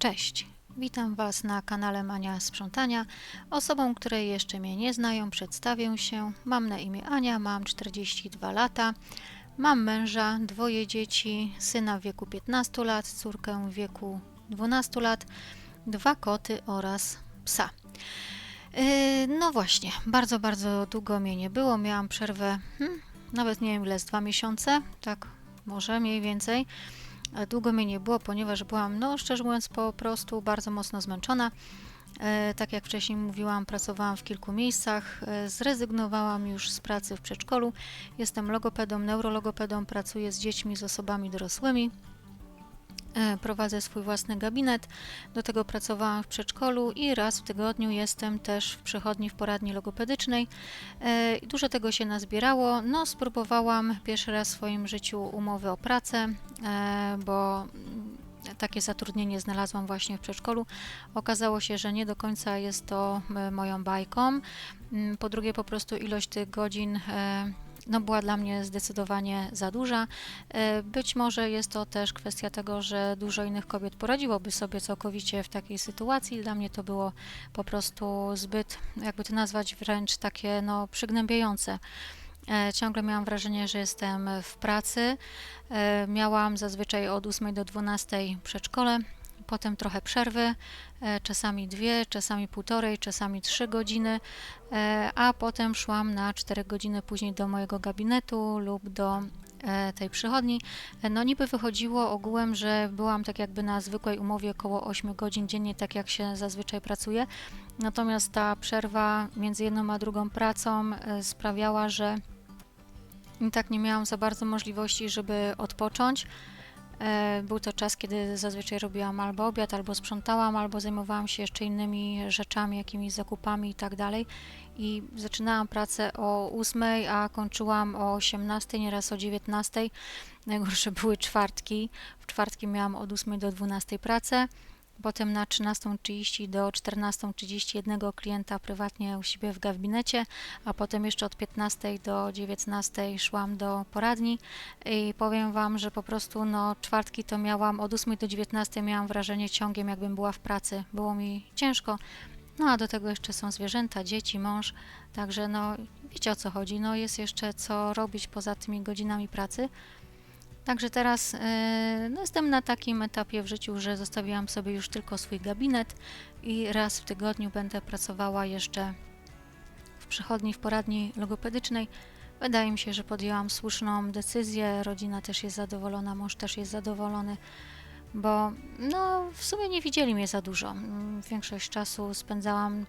Cześć, witam Was na kanale Mania Sprzątania. Osobom, które jeszcze mnie nie znają, przedstawię się. Mam na imię Ania, mam 42 lata. Mam męża, dwoje dzieci, syna w wieku 15 lat, córkę w wieku 12 lat, dwa koty oraz psa. Yy, No właśnie, bardzo, bardzo długo mnie nie było. Miałam przerwę, hmm, nawet nie wiem ile, z dwa miesiące, tak może mniej więcej. E, Długo mnie nie było, ponieważ byłam, no szczerze mówiąc, po prostu bardzo mocno zmęczona. E, tak jak wcześniej mówiłam, pracowałam w kilku miejscach, e, zrezygnowałam już z pracy w przedszkolu. Jestem logopedą, neurologopedą, pracuję z dziećmi, z osobami dorosłymi. E, Prowadzę swój własny gabinet, do tego pracowałam w przedszkolu i raz w tygodniu jestem też w przychodni w poradni logopedycznej. E, Dużo tego się nazbierało. No, spróbowałam pierwszy raz w swoim życiu umowy o pracę, e, bo takie zatrudnienie znalazłam właśnie w przedszkolu. Okazało się, że nie do końca jest to moją bajką. Mm, Po drugie, po prostu ilość tych godzin no, była dla mnie zdecydowanie za duża. E, Być może jest to też kwestia tego, że dużo innych kobiet poradziłoby sobie całkowicie w takiej sytuacji. Dla mnie to było po prostu zbyt, jakby to nazwać, wręcz takie no, przygnębiające. E, Ciągle miałam wrażenie, że jestem w pracy. E, Miałam zazwyczaj od 8 do 12 przedszkole, potem trochę przerwy, e, czasami dwie, czasami półtorej, czasami trzy godziny, e, a potem szłam na 4 godziny później do mojego gabinetu lub do e, tej przychodni. No niby wychodziło ogółem, że byłam tak jakby na zwykłej umowie około 8 godzin dziennie, tak jak się zazwyczaj pracuje. Natomiast ta przerwa między jedną a drugą pracą sprawiała, że i tak nie miałam za bardzo możliwości, żeby odpocząć. E, Był to czas, kiedy zazwyczaj robiłam albo obiad, albo sprzątałam, albo zajmowałam się jeszcze innymi rzeczami, jakimiś zakupami i tak dalej. I zaczynałam pracę o 8, a kończyłam o 18, nieraz o 19. Najgorsze były czwartki. W czwartki miałam od 8 do 12 pracę. Potem na 13.30 do 14.30 jednego klienta prywatnie u siebie w gabinecie, a potem jeszcze od 15 do 19 szłam do poradni i powiem Wam, że po prostu no czwartki to miałam, od 8 do 19 miałam wrażenie ciągiem jakbym była w pracy. Było mi ciężko, no a do tego jeszcze są zwierzęta, dzieci, mąż, także no wiecie o co chodzi, no jest jeszcze co robić poza tymi godzinami pracy. Także teraz e, no, jestem na takim etapie w życiu, że zostawiłam sobie już tylko swój gabinet i raz w tygodniu będę pracowała jeszcze w przychodni, w poradni logopedycznej. Wydaje mi się, że podjęłam słuszną decyzję, rodzina też jest zadowolona, mąż też jest zadowolony, bo no, w sumie nie widzieli mnie za dużo. Większość czasu spędzałam e,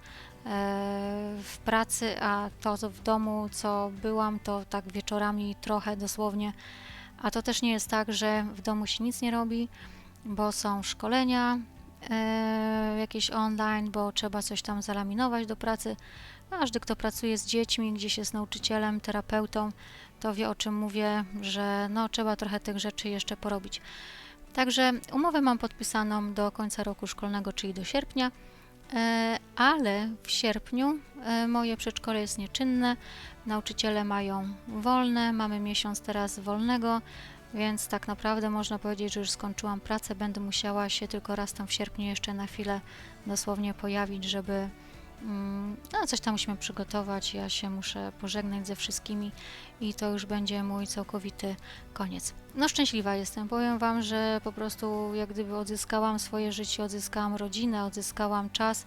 w pracy, a to w domu, co byłam, to tak wieczorami trochę dosłownie a to też nie jest tak, że w domu się nic nie robi, bo są szkolenia e, jakieś online, bo trzeba coś tam zalaminować do pracy. Każdy, kto pracuje z dziećmi, gdzieś jest nauczycielem, terapeutą, to wie o czym mówię, że no, trzeba trochę tych rzeczy jeszcze porobić. Także umowę mam podpisaną do końca roku szkolnego, czyli do sierpnia, ale w sierpniu e, moje przedszkole jest nieczynne, nauczyciele mają wolne, mamy miesiąc teraz wolnego, więc tak naprawdę można powiedzieć, że już skończyłam pracę, będę musiała się tylko raz tam w sierpniu jeszcze na chwilę dosłownie pojawić, żeby no, coś tam musimy przygotować. Ja się muszę pożegnać ze wszystkimi i to już będzie mój całkowity koniec. No szczęśliwa jestem, powiem Wam, że po prostu jak gdyby odzyskałam swoje życie, odzyskałam rodzinę, odzyskałam czas.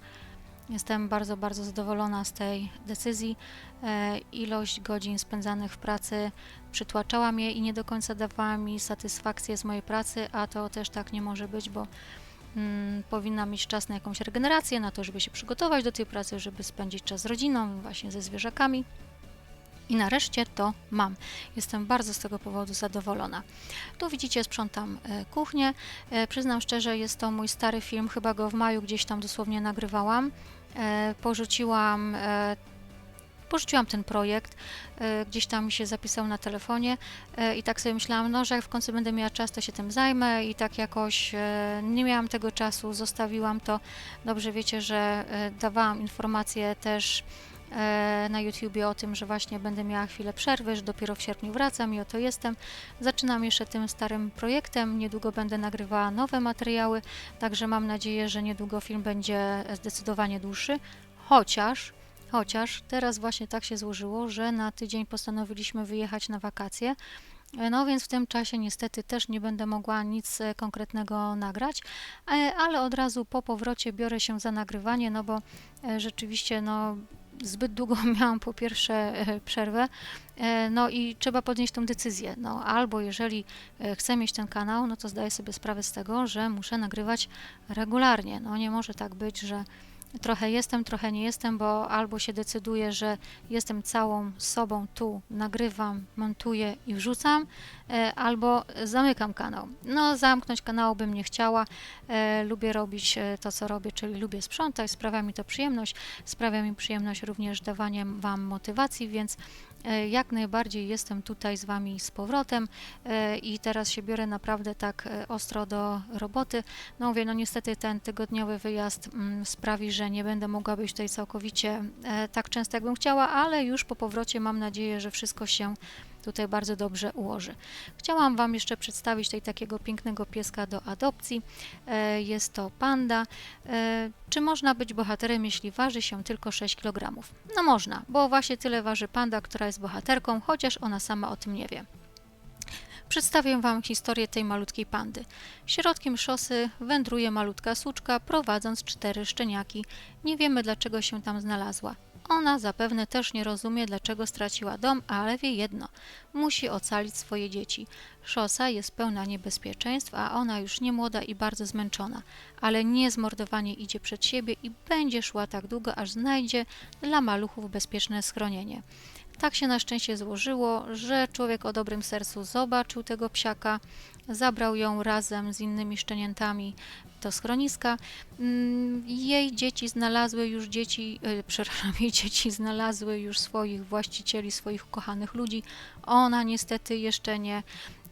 Jestem bardzo, bardzo zadowolona z tej decyzji. E, ilość godzin spędzanych w pracy przytłaczała mnie i nie do końca dawała mi satysfakcję z mojej pracy, a to też tak nie może być, bo mm, powinna mieć czas na jakąś regenerację, na to, żeby się przygotować do tej pracy, żeby spędzić czas z rodziną, właśnie ze zwierzakami. I nareszcie to mam. Jestem bardzo z tego powodu zadowolona. Tu widzicie, sprzątam e, kuchnię. E, przyznam szczerze, jest to mój stary film, chyba go w maju gdzieś tam dosłownie nagrywałam. E, porzuciłam porzuciłam ten projekt, e, gdzieś tam mi się zapisał na telefonie e, i tak sobie myślałam, no, że jak w końcu będę miała czas, to się tym zajmę i tak jakoś e, nie miałam tego czasu, zostawiłam to. Dobrze wiecie, że dawałam informacje też na YouTubie o tym, że właśnie będę miała chwilę przerwy, że dopiero w sierpniu wracam i oto jestem. Zaczynam jeszcze tym starym projektem, niedługo będę nagrywała nowe materiały, także mam nadzieję, że niedługo film będzie zdecydowanie dłuższy, chociaż Chociaż teraz właśnie tak się złożyło, że na tydzień postanowiliśmy wyjechać na wakacje. No więc w tym czasie niestety też nie będę mogła nic e, konkretnego nagrać, e, ale od razu po powrocie biorę się za nagrywanie, no bo e, rzeczywiście no zbyt długo miałam po pierwsze przerwę, no i trzeba podjąć tą decyzję. No albo jeżeli chcę mieć ten kanał, no to zdaję sobie sprawę z tego, że muszę nagrywać regularnie. No nie może tak być, że trochę jestem, trochę nie jestem, bo albo się decyduję, że jestem całą sobą tu, nagrywam, montuję i wrzucam, e, albo zamykam kanał. No, zamknąć kanału bym nie chciała. E, lubię robić e, to, co robię, czyli lubię sprzątać, sprawia mi to przyjemność. Sprawia mi przyjemność również dawanie Wam motywacji, więc jak najbardziej jestem tutaj z Wami z powrotem i teraz się biorę naprawdę tak ostro do roboty. No mówię, no niestety ten tygodniowy wyjazd mm, sprawi, że nie będę mogła być tutaj całkowicie e, tak często, jakbym chciała, ale już po powrocie mam nadzieję, że wszystko się tutaj bardzo dobrze ułoży. Chciałam Wam jeszcze przedstawić tutaj takiego pięknego pieska do adopcji. E, Jest to panda. E, Czy można być bohaterem, jeśli waży się tylko 6 kg? No można, bo właśnie tyle waży panda, która jest bohaterką, chociaż ona sama o tym nie wie. Przedstawię Wam historię tej malutkiej pandy. Środkiem szosy wędruje malutka suczka, prowadząc cztery szczeniaki. Nie wiemy, dlaczego się tam znalazła. Ona zapewne też nie rozumie, dlaczego straciła dom, ale wie jedno: musi ocalić swoje dzieci. Szosa jest pełna niebezpieczeństw, a ona już nie młoda i bardzo zmęczona, ale niezmordowanie idzie przed siebie i będzie szła tak długo, aż znajdzie dla maluchów bezpieczne schronienie. Tak się na szczęście złożyło, że człowiek o dobrym sercu zobaczył tego psiaka, zabrał ją razem z innymi szczeniętami do schroniska. Mm, Jej dzieci znalazły już dzieci, e, przepraszam, jej dzieci znalazły już swoich właścicieli, swoich ukochanych ludzi. Ona niestety jeszcze nie.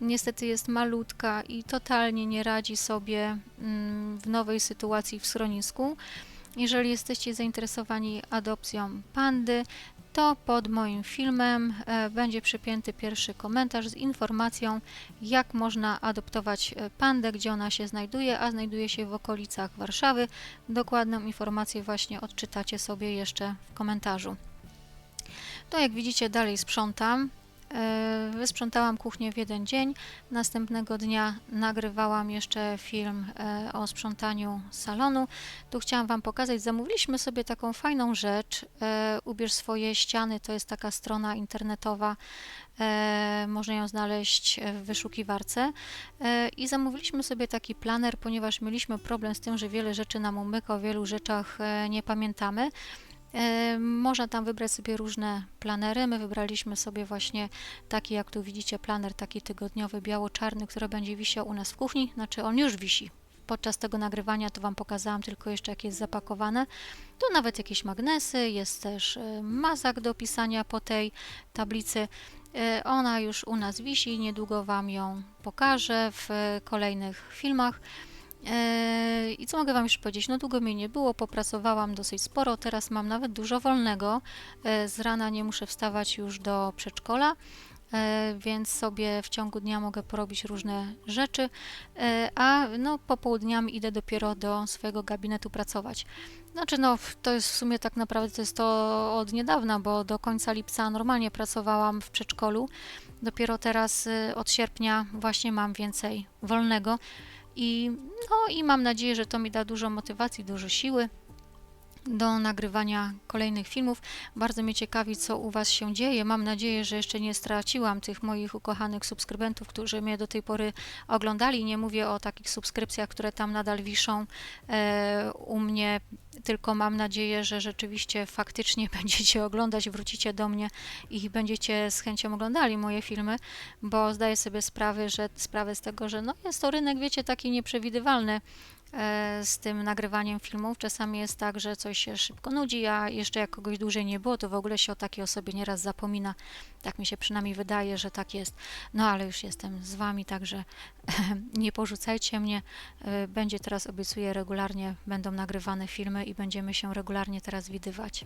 Niestety jest malutka i totalnie nie radzi sobie mm, w nowej sytuacji w schronisku. Jeżeli jesteście zainteresowani adopcją pandy, to pod moim filmem e, będzie przypięty pierwszy komentarz z informacją, jak można adoptować e, pandę, gdzie ona się znajduje, a znajduje się w okolicach Warszawy. Dokładną informację właśnie odczytacie sobie jeszcze w komentarzu. To jak widzicie dalej sprzątam. E, Wysprzątałam kuchnię w jeden dzień. Następnego dnia nagrywałam jeszcze film e, o sprzątaniu salonu. Tu chciałam Wam pokazać, zamówiliśmy sobie taką fajną rzecz. e, Ubierz swoje ściany, to jest taka strona internetowa. Można ją znaleźć w wyszukiwarce. I zamówiliśmy sobie taki planer, ponieważ mieliśmy problem z tym, że wiele rzeczy nam umyka, o wielu rzeczach nie pamiętamy. Można tam wybrać sobie różne planery. My wybraliśmy sobie właśnie taki, jak tu widzicie, planer taki tygodniowy, biało-czarny, który będzie wisiał u nas w kuchni. Znaczy on już wisi. Podczas tego nagrywania to Wam pokazałam tylko jeszcze, jak jest zapakowane. Tu nawet jakieś magnesy, jest też e, mazak do pisania po tej tablicy. E, Ona już u nas wisi, niedługo Wam ją pokażę w kolejnych filmach. Eee, I co mogę Wam jeszcze powiedzieć? No długo mnie nie było, popracowałam dosyć sporo, teraz mam nawet dużo wolnego. E, Z rana nie muszę wstawać już do przedszkola, e, więc sobie w ciągu dnia mogę porobić różne rzeczy, a no popołudniami idę dopiero do swojego gabinetu pracować. Znaczy no, to jest w sumie tak naprawdę to jest to od niedawna, bo do końca lipca normalnie pracowałam w przedszkolu. Dopiero teraz y, od sierpnia właśnie mam więcej wolnego. I, no, I mam nadzieję, że to mi da dużo motywacji, dużo siły do nagrywania kolejnych filmów. Bardzo mnie ciekawi, co u Was się dzieje. Mam nadzieję, że jeszcze nie straciłam tych moich ukochanych subskrybentów, którzy mnie do tej pory oglądali. Nie mówię o takich subskrypcjach, które tam nadal wiszą e, u mnie, tylko mam nadzieję, że rzeczywiście faktycznie będziecie oglądać, wrócicie do mnie i będziecie z chęcią oglądali moje filmy, bo zdaję sobie sprawę, że sprawę z tego, że no jest to rynek, wiecie, taki nieprzewidywalny z tym nagrywaniem filmów. Czasami jest tak, że coś się szybko nudzi, a jeszcze jak kogoś dłużej nie było, to w ogóle się o takiej osobie nieraz zapomina. Tak mi się przynajmniej wydaje, że tak jest. No ale już jestem z Wami, także nie porzucajcie mnie. E, Będzie teraz, obiecuję, regularnie będą nagrywane filmy i będziemy się regularnie teraz widywać.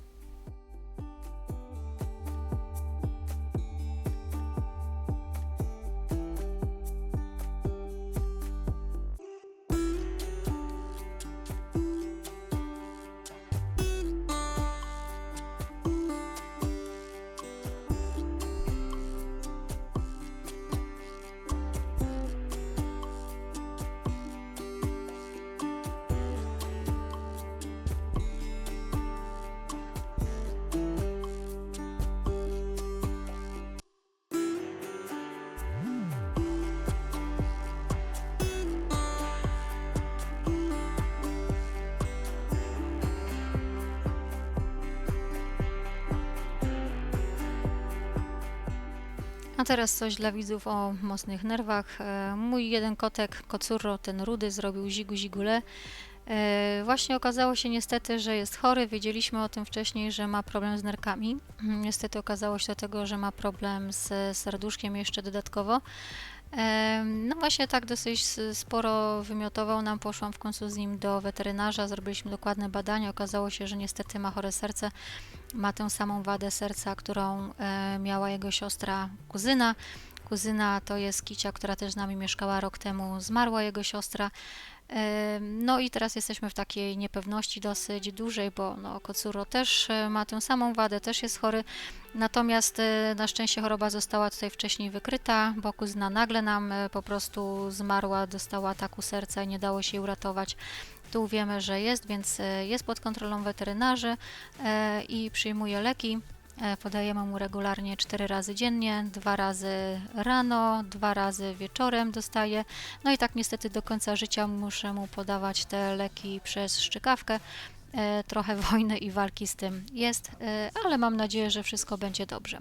A teraz coś dla widzów o mocnych nerwach. E, Mój jeden kotek, kocurro, ten rudy, zrobił zigu zigule. E, Właśnie okazało się niestety, że jest chory. Wiedzieliśmy o tym wcześniej, że ma problem z nerkami. Niestety okazało się do tego, że ma problem z serduszkiem jeszcze dodatkowo. No właśnie tak dosyć sporo wymiotował nam. Poszłam w końcu z nim do weterynarza, zrobiliśmy dokładne badania. Okazało się, że niestety ma chore serce. Ma tę samą wadę serca, którą e, miała jego siostra kuzyna. Kuzyna to jest Kicia, która też z nami mieszkała rok temu, zmarła jego siostra. No i teraz jesteśmy w takiej niepewności dosyć dużej, bo no, Kocuro też e, ma tę samą wadę, też jest chory. Natomiast e, na szczęście choroba została tutaj wcześniej wykryta, bo kuzyna nagle nam e, po prostu zmarła, dostała ataku serca i nie dało się jej uratować. Tu wiemy, że jest, więc jest pod kontrolą weterynarzy i przyjmuje leki. E, Podajemy mu regularnie 4 razy dziennie, dwa razy rano, dwa razy wieczorem dostaje. No i tak niestety do końca życia muszę mu podawać te leki przez szczykawkę. E, Trochę wojny i walki z tym jest, e, ale mam nadzieję, że wszystko będzie dobrze.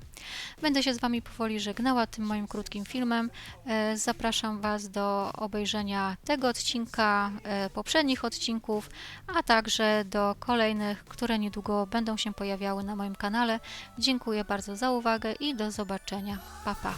Będę się z Wami powoli żegnała tym moim krótkim filmem. E, Zapraszam Was do obejrzenia tego odcinka, poprzednich odcinków, a także do kolejnych, które niedługo będą się pojawiały na moim kanale. Dziękuję bardzo za uwagę i do zobaczenia. Pa, pa.